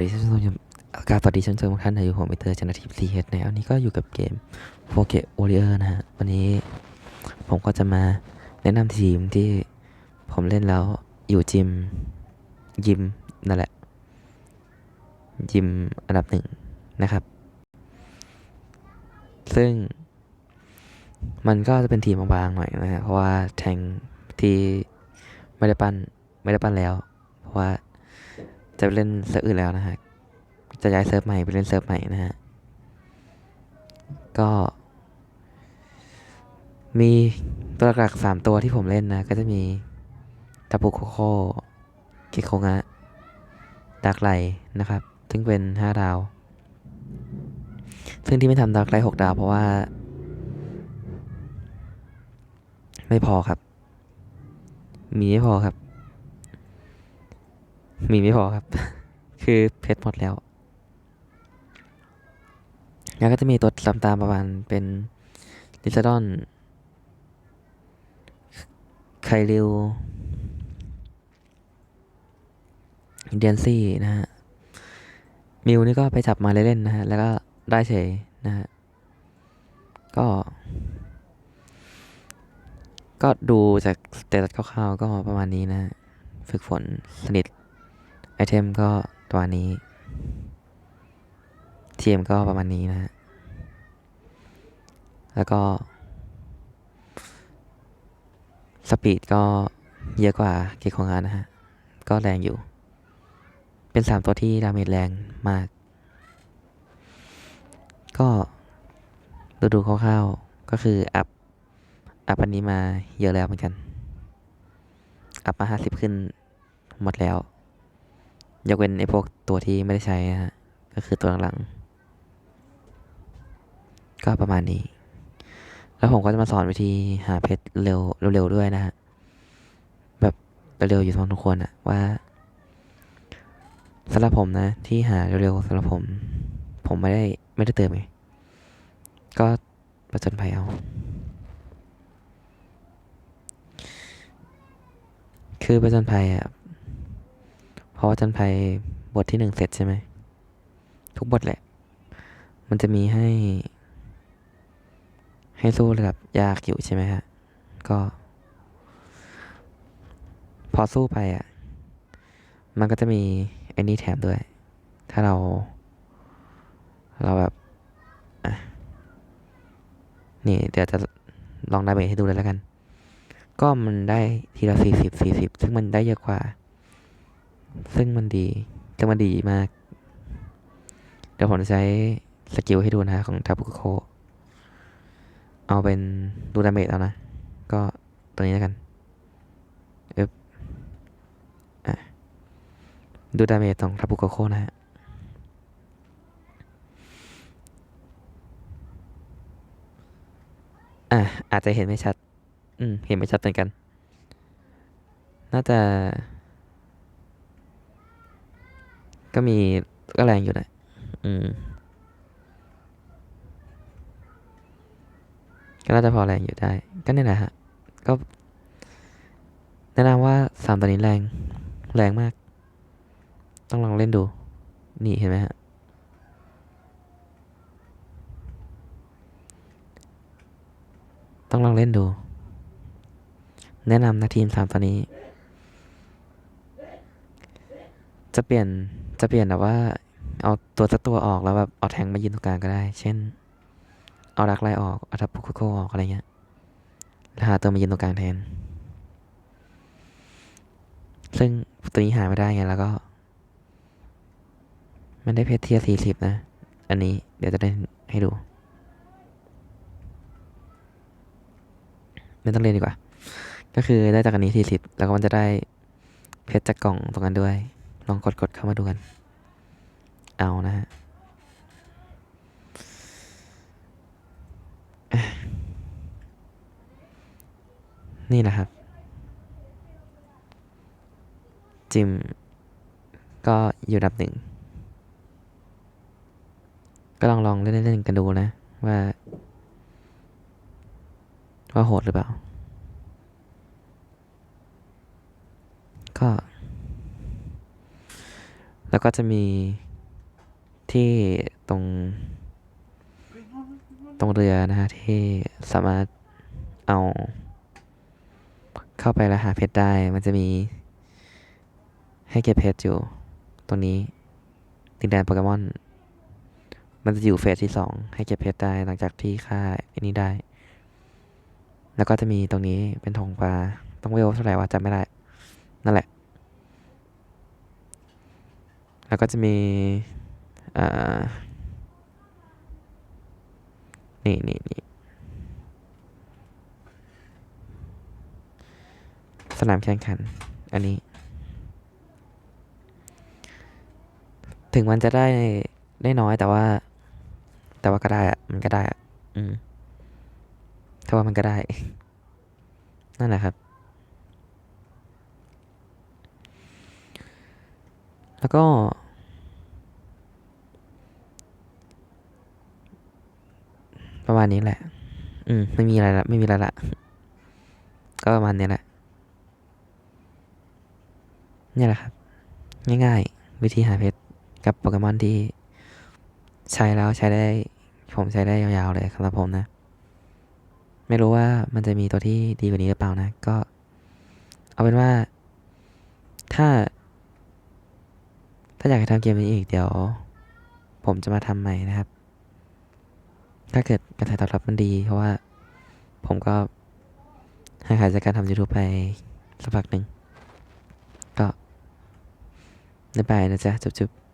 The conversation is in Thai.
สวัสดีท่านผู้ชมกาสวัสดีท่านผู้ชมทุกท่านในอยู่ผมไปเตอร์จันทิพย์ซีเฮดในวันนี้ก็อยู่กับเกมโฟเกตโอเ i อร์นะฮะ วันนี้ผมก็จะมาแนะนำทีมที่ผมเล่นแล้วอยู่จิม ยิม นั่นแหละ ยิมอันดับหนึ่งนะครับ ซึ่ง มันก็จะเป็นทีมบางๆหน่อยนะฮะ เพราะว่าแทงที่ไม่ได้ปั้น ไม่ได้ปั้นแล้ว เพราะว่า จะไปเล่นเซิร์ฟอื่นแล้วนะฮะ จะย้ายเซิร์ฟใหม่ไปเล่นเซิร์ฟใหม่นะฮะ ก็ มีตัวหลักๆสามตัวที่ผมเล่นนะ ก็จะมีตาปุโคโคเกโคงะดักไลนะครับ ซึ่งเป็นห้าดาว ซึ่งที่ไม่ทำดักไลหกดาว เพราะว่า ไม่พอครับ มีไม่พอครับ มีไม่พอครับ คือเพชรหมดแล้ว แล้วก็จะมีตัวตามตามประมาณเป็นลิซาดอนไคริวเดียนซี่นะฮะ มิวนี่ก็ไปจับมาเล่นๆนะฮะ แล้วก็ได้เฉยนะฮะ ก็ ก็ดูจากสเตตัสคร่าวๆก็ประมาณนี้นะฮะฝึกฝนสนิท ไอเทมก็ตัวนี้ทีมก็ประมาณนี้นะฮะ แล้วก็ สปีดก็เยอะกว่าเกของงานนะฮะ ก็แรงอยู่ เป็นสามตัวที่ดาเมจแรงมาก ก็ดูดูคร่าวๆก็คือ อัพ อัพอันนี้มาเยอะแล้วเหมือนกัน อัพมาห้าสิบขึ้นหมดแล้ว ยกเว้นไอ้พวกตัวที่ไม่ได้ใช้นะฮะ ก็คือตัวหลังๆ ก็ประมาณนี้ แล้วผมก็จะมาสอนวิธีหาเพชรเร็วเร็วๆด้วยนะฮะ แบบเร็วๆอยู่ทั้งทุกคนอะว่าสำหรับผมนะ ที่หาเร็วๆสำหรับผม ผมไม่ได้ไม่ได้เติมไงก็ประจนภัยเอา คือประจนภัยอะ เพราะว่าประจนภัยบทที่หนึ่งเสร็จใช่ไหม ทุกบทแหละ มันจะมีให้ ให้สู้ระดับยากอยู่ใช่ไหมฮะ ก็ พอสู้ไปอะ มันก็จะมีไอ้นี่แถมด้วย ถ้าเรา เราแบบนี่เดี๋ยวจะลองดาเมจให้ดูเลยแล้วกัน ก็มันได้ทีละสี่สิบสี่สิบซึ่งมันได้เยอะกว่า ซึ่งมันดีซึ่งมันดีมาก เดี๋ยวผมจะใช้สกิลให้ดูนะฮะของทาบุโค เอาเป็นดูดาเมจเอานะ ก็ตัวนี้แล้วกันเอึ๊บอะดูดาเมจของทาบุโคนะฮะอะอาจจะเห็นไม่ชัด อืม เห็นไม่ชัดเหมือนกัน น่าจะ ก็มีก็แรงอยู่นะอืม ก็น่าจะพอแรงอยู่ได้ ก็เนี่ยแหละฮะ ก็แนะนำว่าสามตัวนี้แรง แรงมาก ต้องลองเล่นดู นี่เห็นไหมฮะ ต้องลองเล่นดู แนะนำนะทีมสามตัวนี้ จะเปลี่ยน จะเปลี่ยนแบบว่า เอาตัวสักตัวออกแล้วแบบเอาแทงมายืนตรงกลางก็ได้ เช่น เอาดักไล่ออก เอาทับพุกโคออกอะไรเงี้ยแล้วหาตัวมายืนตรงกลางแทน ซึ่งตัวนี้หาไม่ได้ไงแล้วก็ มันได้เพชรเทียสี่สิบนะ อันนี้เดี๋ยวจะได้ให้ดู ไม่ต้องเรียนดีกว่า ก็คือได้จากอันนี้สี่สิบแล้วก็มันจะได้เพชรจากกล่องตรงนั้นด้วย ลองกดกดเข้ามาดูกัน เอานะฮะนี่นะครับ จิม ก็อยู่ดับหนึ่ง ก็ลองลองเล่นเล่นๆกันดูนะ ว่า ว่าโหดหรือเปล่า ก็ แล้วก็จะมีที่ตรงตรงเรือนะฮะที่สามารถเอา เข้าไปแล้วหาเพชรได้ มันจะมีให้เก็บเพชรอยู่ ตรงนี้ดินแดนโปเกมอน มันจะอยู่เฟสที่สองให้เก็บเพชรได้หลังจากที่ฆ่าไอ้นี้ได้ แล้วก็จะมีตรงนี้เป็นธงปลาต้องเวลเท่าไหร่วะจำไม่ได้ นั่นแหละ แล้วก็จะมีนี่นี่นี่สนามแข่งขัน อันนี้ ถึงมันจะได้ได้น้อยแต่ว่า แต่ว่าก็ได้อะมันก็ได้อะอืมถ้าว่ามันก็ได้ นั่นแหละครับ แล้วก็ ประ มาณนี้แหละ อืม ไม่มีอะไรละ ไม่มีอะไรละ ก็ประมาณนี้แหละ นี่แหละครับ ง่ายๆ วิธีหาเพชรกับโปเกมอนที่ใช้แล้วใช้ได้ ผมใช้ได้ยาวๆเลยสำหรับผมนะ ไม่รู้ว่ามันจะมีตัวที่ดีกว่านี้หรือเปล่านะ ก็ เอาเป็นว่า ถ้า ถ้าอยากให้ทำเกมนี้อีกเดี๋ยว ผมจะมาทำใหม่นะครับ ถ้าเกิดกระแสตอบรับมันดี เพราะว่าผมก็ห่างหายจากการทำ YouTube ไปสักพักหนึ่งก็บ๊ายบายนะจ๊ะ จุ๊บๆ